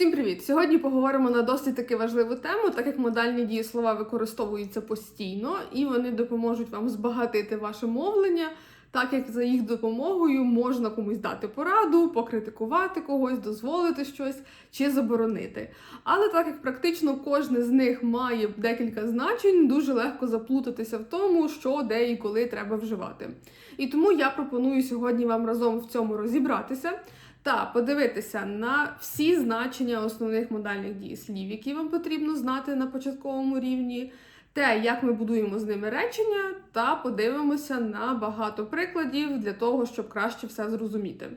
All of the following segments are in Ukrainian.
Всім привіт! Сьогодні поговоримо на досить таки важливу тему, так як модальні дієслова використовуються постійно і вони допоможуть вам збагатити ваше мовлення, так як за їх допомогою можна комусь дати пораду, покритикувати когось, дозволити щось чи заборонити. Але так як практично кожне з них має декілька значень, дуже легко заплутатися в тому, що де і коли треба вживати. І тому я пропоную сьогодні вам разом в цьому розібратися та подивитися на всі значення основних модальних дієслів, які вам потрібно знати на початковому рівні, те, як ми будуємо з ними речення, та подивимося на багато прикладів для того, щоб краще все зрозуміти.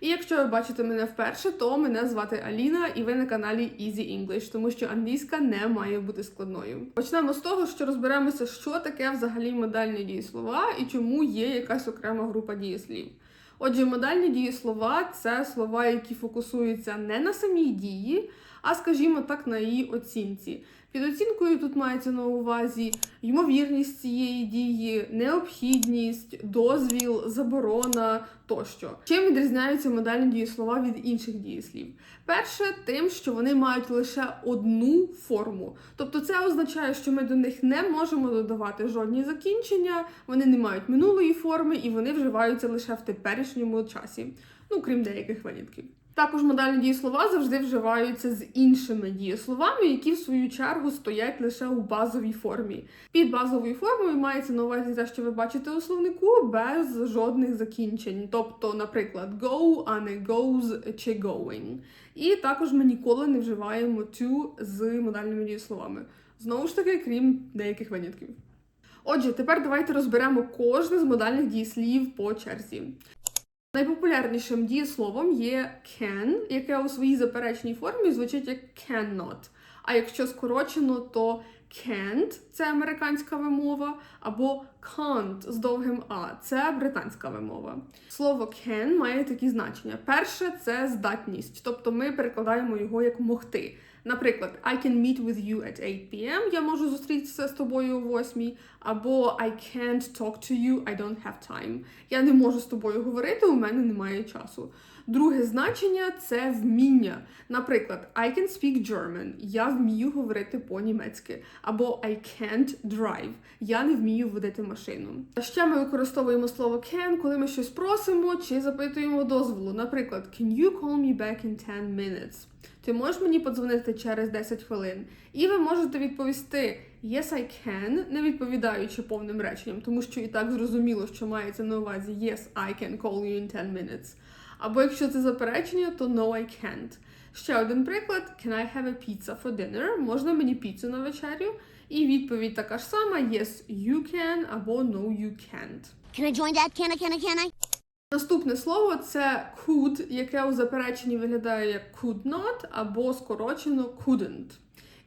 І якщо ви бачите мене вперше, то мене звати Аліна, і ви на каналі Easy English, тому що англійська не має бути складною. Почнемо з того, що розберемося, що таке взагалі модальні дієслова і чому є якась окрема група дієслів. Отже, модальні дієслова це слова, які фокусуються не на самій дії, а, скажімо так, на її оцінці. Під оцінкою тут мається на увазі ймовірність цієї дії, необхідність, дозвіл, заборона тощо. Чим відрізняються модальні дієслова від інших дієслів? Перше, тим, що вони мають лише одну форму. Тобто це означає, що ми до них не можемо додавати жодні закінчення, вони не мають минулої форми і вони вживаються лише в теперішньому часі, ну крім деяких винятків. Також модальні дієслова завжди вживаються з іншими дієсловами, які в свою чергу стоять лише у базовій формі. Під базовою формою мається на увазі те, що ви бачите у словнику, без жодних закінчень. Тобто, наприклад, go, а не goes чи going. І також ми ніколи не вживаємо to з модальними дієсловами. Знову ж таки, крім деяких винятків. Отже, тепер давайте розберемо кожне з модальних дієслів по черзі. Найпопулярнішим дієсловом є can, яке у своїй заперечній формі звучить як cannot. А якщо скорочено, то can't це американська вимова, або can't з довгим А це британська вимова. Слово can має такі значення. Перше це здатність, тобто ми перекладаємо його як могти. Наприклад, I can meet with you at 8 p.m. Я можу зустрітися з тобою о 8, або I can't talk to you, I don't have time. Я не можу з тобою говорити, у мене немає часу. Друге значення це вміння. Наприклад, I can speak German. Я вмію говорити по-німецьки. Або I can't drive. Я не вмію водити машину. Ще ми використовуємо слово can, коли ми щось просимо чи запитуємо дозволу. Наприклад, Can you call me back in 10 minutes? Ти можеш мені подзвонити через 10 хвилин? І ви можете відповісти Yes, I can, не відповідаючи повним реченням, тому що і так зрозуміло, що мається на увазі Yes, I can call you in 10 minutes. Або якщо це заперечення, то No, I can't. Ще один приклад: Can I have a pizza for dinner? Можна мені піцу на вечерю? І відповідь така ж сама: Yes, you can або No, you can't. Can I join Dad? Can I, can I, can I? Наступне слово це could, яке у запереченні виглядає як could not або скорочено couldn't.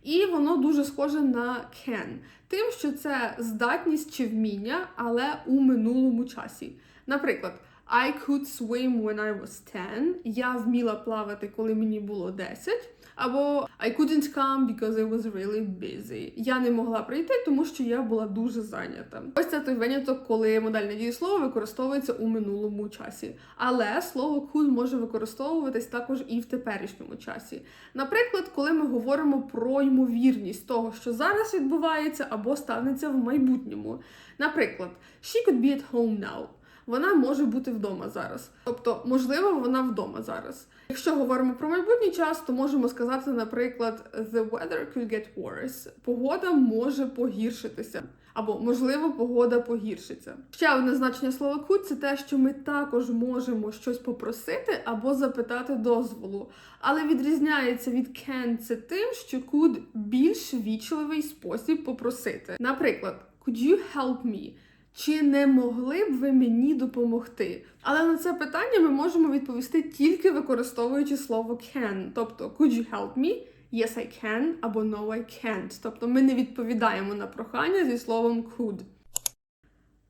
І воно дуже схоже на can, тим, що це здатність чи вміння, але у минулому часі. Наприклад, I could swim when I was 10. Я вміла плавати, коли мені було 10. Або I couldn't come because I was really busy. Я не могла прийти, тому що я була дуже зайнята. Ось це той виняток, коли модальне дієслово використовується у минулому часі. Але слово could може використовуватись також і в теперішньому часі. Наприклад, коли ми говоримо про ймовірність того, що зараз відбувається або станеться в майбутньому. Наприклад, she could be at home now вона може бути вдома зараз. Тобто, можливо, вона вдома зараз. Якщо говоримо про майбутній час, то можемо сказати, наприклад, the weather could get worse. Погода може погіршитися. Або, можливо, погода погіршиться. Ще одне значення слова could – це те, що ми також можемо щось попросити або запитати дозволу. Але відрізняється від can це тим, що could більш вічливий спосіб попросити. Наприклад, could you help me? Чи не могли б ви мені допомогти? Але на це питання ми можемо відповісти тільки використовуючи слово can. Тобто, could you help me? Yes, I can або no, I can't. Тобто ми не відповідаємо на прохання зі словом could.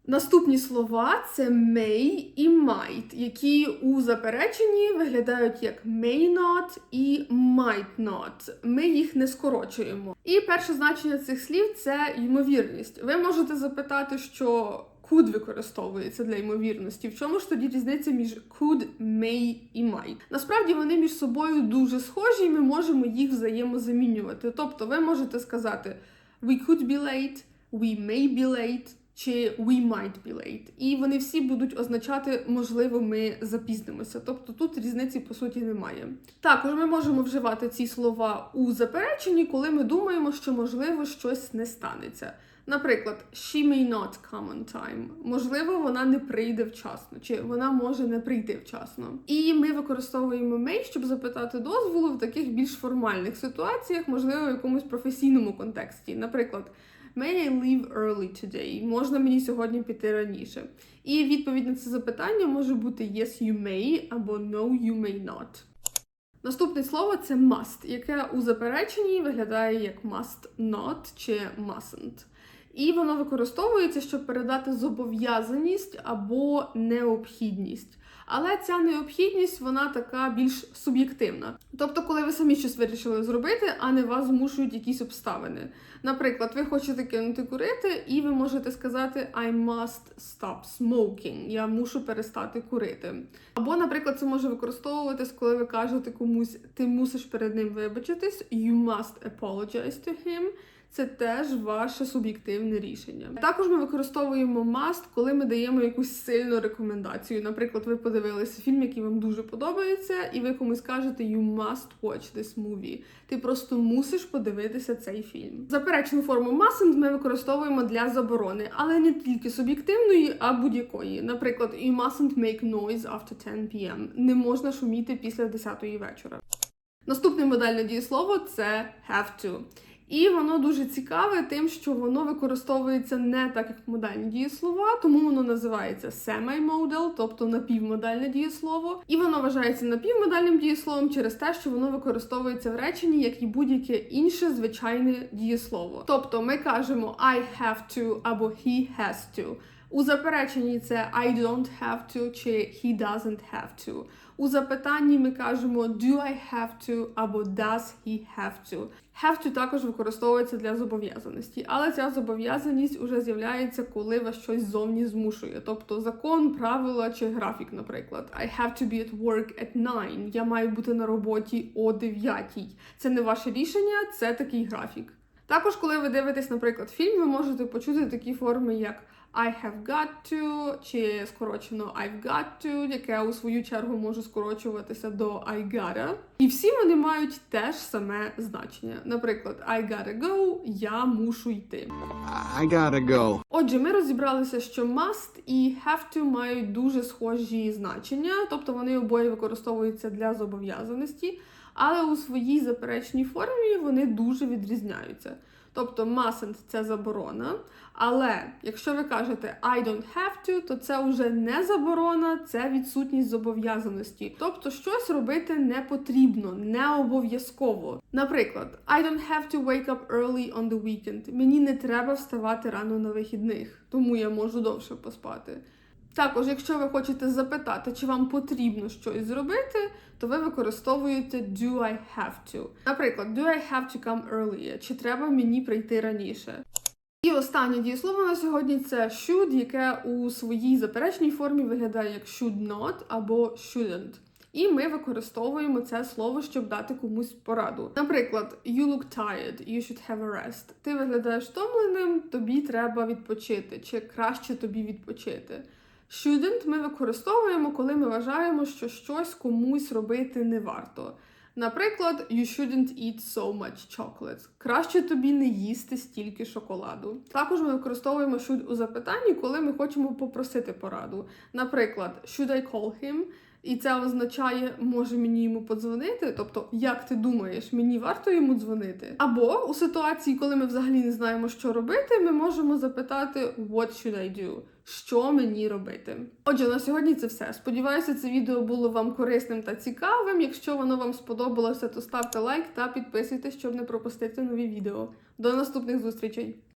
Наступні слова це may і might, які у запереченні виглядають як may not і might not. Ми їх не скорочуємо. І перше значення цих слів це ймовірність. Ви можете запитати, що could використовується для ймовірності. В чому ж тоді різниця між could, may і might? Насправді вони між собою дуже схожі, і ми можемо їх взаємозамінювати. Тобто ви можете сказати we could be late, we may be late, чи we might be late. І вони всі будуть означати, можливо, ми запізнимося. Тобто тут різниці по суті немає. Також ми можемо вживати ці слова у запереченні, коли ми думаємо, що можливо щось не станеться. Наприклад, she may not come on time. Можливо, вона не прийде вчасно, чи вона може не прийти вчасно. І ми використовуємо may, щоб запитати дозволу в таких більш формальних ситуаціях, можливо, в якомусь професійному контексті. Наприклад, May I leave early today? Можна мені сьогодні піти раніше? І відповідь на це запитання може бути yes, you may або no, you may not. Наступне слово це must, яке у запереченні виглядає як must not чи mustn't. І воно використовується, щоб передати зобов'язаність або необхідність. Але ця необхідність вона така більш суб'єктивна. Тобто, коли ви самі щось вирішили зробити, а не вас змушують якісь обставини. Наприклад, ви хочете кинути курити, і ви можете сказати I must stop smoking. Я мушу перестати курити. Або, наприклад, це може використовуватись, коли ви кажете комусь, ти мусиш перед ним вибачитись, you must apologize to him. Це теж ваше суб'єктивне рішення. Також ми використовуємо must, коли ми даємо якусь сильну рекомендацію. Наприклад, ви подивилися фільм, який вам дуже подобається, і ви комусь кажете you must watch this movie. Ти просто мусиш подивитися цей фільм. Заперечну форму mustn't ми використовуємо для заборони, але не тільки суб'єктивної, а будь-якої. Наприклад, you mustn't make noise after 10 p.m. Не можна шуміти після 10 вечора. Наступне модальне дієслово це have to. І воно дуже цікаве тим, що воно використовується не так, як модальні дієслова, тому воно називається semi-modal, тобто напівмодальне дієслово. І воно вважається напівмодальним дієсловом через те, що воно використовується в реченні, як і будь-яке інше звичайне дієслово. Тобто ми кажемо I have to або he has to. У запереченні це I don't have to чи he doesn't have to. У запитанні ми кажемо do I have to або does he have to. Have to також використовується для зобов'язаності, але ця зобов'язаність уже з'являється, коли вас щось зовні змушує. Тобто закон, правила чи графік, наприклад. I have to be at work at 9. Я маю бути на роботі о 9. Це не ваше рішення, це такий графік. Також, коли ви дивитесь, наприклад, фільм, ви можете почути такі форми, як I have got to, чи скорочено I've got to, яке у свою чергу може скорочуватися до I gotta. І всі вони мають те ж саме значення. Наприклад, I gotta go, я мушу йти. I gotta go. Отже, ми розібралися, що must і have to мають дуже схожі значення, тобто вони обоє використовуються для зобов'язаності, але у своїй заперечній формі вони дуже відрізняються. Тобто mustn't – це заборона, але якщо ви кажете I don't have to, то це вже не заборона, це відсутність зобов'язаності. Тобто щось робити не потрібно, не обов'язково. Наприклад, I don't have to wake up early on the weekend. Мені не треба вставати рано на вихідних, тому я можу довше поспати. Також, якщо ви хочете запитати, чи вам потрібно щось зробити, то ви використовуєте do I have to. Наприклад, do I have to come earlier? Чи треба мені прийти раніше? І останнє дієслово на сьогодні це should, яке у своїй заперечній формі виглядає як should not або shouldn't. І ми використовуємо це слово, щоб дати комусь пораду. Наприклад, you look tired, you should have a rest. Ти виглядаєш втомленим, тобі треба відпочити, чи краще тобі відпочити. Shouldn't ми використовуємо, коли ми вважаємо, що щось комусь робити не варто. Наприклад, you shouldn't eat so much chocolate. Краще тобі не їсти стільки шоколаду. Також ми використовуємо should у запитанні, коли ми хочемо попросити пораду. Наприклад, should I call him? І це означає, може мені йому подзвонити, тобто, як ти думаєш, мені варто йому дзвонити? Або у ситуації, коли ми взагалі не знаємо, що робити, ми можемо запитати What should I do? Що мені робити? Отже, на сьогодні це все. Сподіваюся, це відео було вам корисним та цікавим. Якщо воно вам сподобалося, то ставте лайк та підписуйтесь, щоб не пропустити нові відео. До наступних зустрічей!